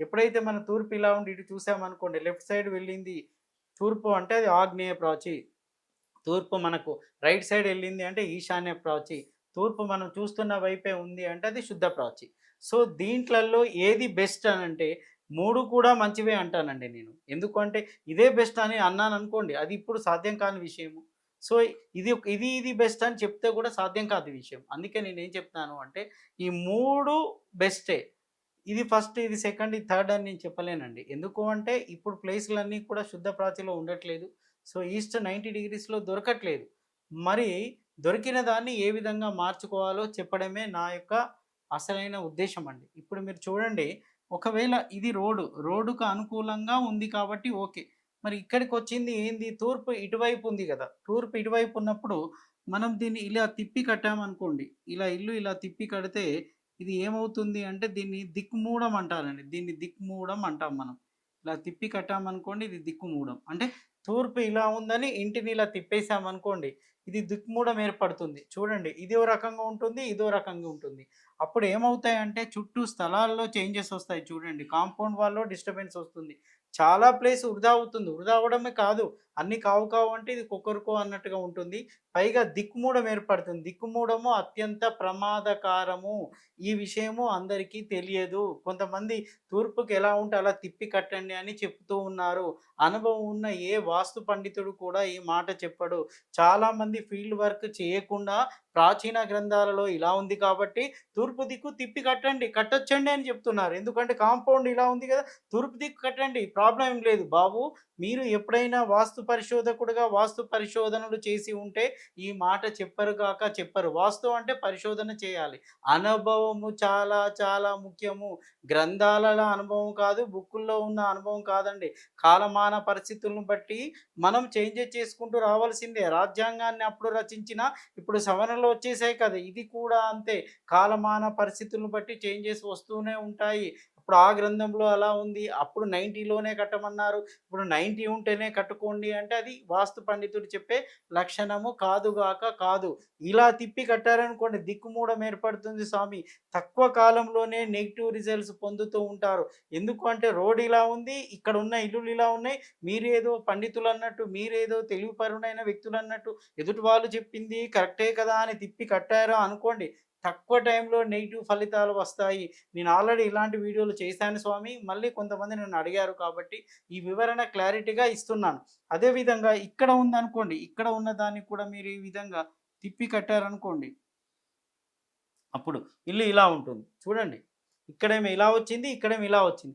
ఎప్పుడైతే మన తూర్పు ఇలా ఉండి ఇటు చూసామనుకోండి లెఫ్ట్ సైడ్ వెళ్ళింది తూర్పు అంటే అది ఆగ్నేయ ప్రాచి. తూర్పు మనకు రైట్ సైడ్ వెళ్ళింది అంటే ఈశాన్య ప్రాచి. తూర్పు మనం చూస్తున్న వైపే ఉంది అంటే అది శుద్ధ ప్రాచి. సో దీంట్లలో ఏది బెస్ట్ అని అంటే మూడు కూడా మంచివే అంటానండి నేను. ఎందుకంటే ఇదే బెస్ట్ అని అన్నాను అనుకోండి అది ఇప్పుడు సాధ్యం కాని విషయము. సో ఇది ఒక- ఇది ఇది బెస్ట్ అని చెప్తే కూడా సాధ్యం కాదు విషయం. అందుకే నేను ఏం చెప్తాను అంటే ఈ మూడు బెస్టే. ఇది ఫస్ట్ ఇది సెకండ్ ఇది థర్డ్ అని నేను చెప్పలేనండి. ఎందుకు అంటే ఇప్పుడు ప్లేసులన్నీ కూడా శుద్ధ ప్రాతిలో ఉండట్లేదు. సో ఈస్ట్ నైంటీ డిగ్రీస్లో దొరకట్లేదు. మరి దొరికిన దాన్ని ఏ విధంగా మార్చుకోవాలో చెప్పడమే నా యొక్క అసలైన ఉద్దేశం అండి. ఇప్పుడు మీరు చూడండి ఒకవేళ ఇది రోడ్డు రోడ్డుకు అనుకూలంగా ఉంది కాబట్టి ఓకే. మరి ఇక్కడికి వచ్చింది ఏంది? తూర్పు ఇటువైపు ఉంది కదా. తూర్పు ఇటువైపు ఉన్నప్పుడు మనం దీన్ని ఇలా తిప్పి కట్టామనుకోండి ఇలా ఇల్లు ఇలా తిప్పి కడితే ఇది ఏమవుతుంది అంటే దీన్ని దిక్కుమూడం అంటారండి. దీన్ని దిక్కుమూడం అంటాం మనం. ఇలా తిప్పి కట్టామనుకోండి ఇది దిక్కుమూడం. అంటే తూర్పు ఇలా ఉందని ఇంటిని ఇలా తిప్పేసామనుకోండి ఇది దిక్కుమూడం ఏర్పడుతుంది. చూడండి ఇదో రకంగా ఉంటుంది ఇదో రకంగా ఉంటుంది. అప్పుడు ఏమవుతాయంటే చుట్టూ స్థలాల్లో చేంజెస్ వస్తాయి చూడండి. కాంపౌండ్ వాళ్ళలో డిస్టర్బెన్స్ వస్తుంది. చాలా ప్లేస్ వృధా అవుతుంది. వృధా అవడమే కాదు. అన్ని కావు కావు అంటే ఇది కుక్కరుకో అన్నట్టుగా ఉంటుంది. పైగా దిక్కుమూడం ఏర్పడుతుంది. దిక్కుమూడము అత్యంత ప్రమాదకారము. ఈ విషయము అందరికీ తెలియదు. కొంతమంది తూర్పుకి ఎలా ఉంటే అలా తిప్పి కట్టండి అని చెప్తూ ఉన్నారు. అనుభవం ఉన్న ఏ వాస్తు పండితుడు కూడా ఈ మాట చెప్పడు. చాలామంది ఫీల్డ్ వర్క్ చేయకుండా ప్రాచీన గ్రంథాలలో ఇలా ఉంది కాబట్టి తూర్పు దిక్కు తిప్పి కట్టండి కట్టొచ్చండి అని చెప్తున్నారు. ఎందుకంటే కాంపౌండ్ ఇలా ఉంది కదా తూర్పు దిక్కు కట్టండి. ప్రాబ్లం ఏం లేదు. బాబు మీరు ఎప్పుడైనా వాస్తు పరిశోధకుడుగా వాస్తు పరిశోధనలు చేసి ఉంటే ఈ మాట చెప్పరు కాక చెప్పరు. వాస్తు అంటే పరిశోధన చేయాలి. అనుభవము చాలా చాలా ముఖ్యము. గ్రంథాలలో అనుభవం కాదు బుక్కుల్లో ఉన్న అనుభవం కాదండి. కాలమాన పరిస్థితులను బట్టి మనం చేంజెస్ చేసుకుంటూ రావాల్సిందే. రాజ్యాంగాన్ని అప్పుడు రచించిన ఇప్పుడు సవరణలు వచ్చేసాయి కదా. ఇది కూడా అంతే. కాలమాన పరిస్థితులను బట్టి చేంజెస్ వస్తూనే ఉంటాయి. ఇప్పుడు ఆ గ్రంథంలో అలా ఉంది. అప్పుడు నైంటీలోనే కట్టమన్నారు. ఇప్పుడు నైంటీ ఉంటేనే కట్టుకోండి అంటే అది వాస్తు పండితుడు చెప్పే లక్షణము కాదుగాక కాదు. ఇలా తిప్పి కట్టారనుకోండి దిక్కుమూడం ఏర్పడుతుంది స్వామి. తక్కువ కాలంలోనే నెగిటివ్ రిజల్ట్స్ పొందుతూ ఉంటారు. ఎందుకు అంటే రోడ్ ఇలా ఉంది ఇక్కడ ఉన్న ఇల్లులు ఇలా ఉన్నాయి. మీరేదో పండితులు అన్నట్టు మీరేదో తెలివిపరుడైన వ్యక్తులు అన్నట్టు ఎదుటి వాళ్ళు చెప్పింది కరెక్టే కదా అని తిప్పి కట్టారో అనుకోండి తక్కువ టైంలో నెగిటివ్ ఫలితాలు వస్తాయి. నేను ఆల్రెడీ ఇలాంటి వీడియోలు చేశాను స్వామి. మళ్ళీ కొంతమంది నన్ను అడిగారు కాబట్టి ఈ వివరణ క్లారిటీగా ఇస్తున్నాను. అదేవిధంగా ఇక్కడ ఉందనుకోండి ఇక్కడ ఉన్న దాన్ని కూడా మీరు ఈ విధంగా తిప్పి కట్టారనుకోండి. అప్పుడు ఇల్లు ఇలా ఉంటుంది. చూడండి. ఇక్కడేమో ఇలా వచ్చింది ఇక్కడేమో ఇలా వచ్చింది.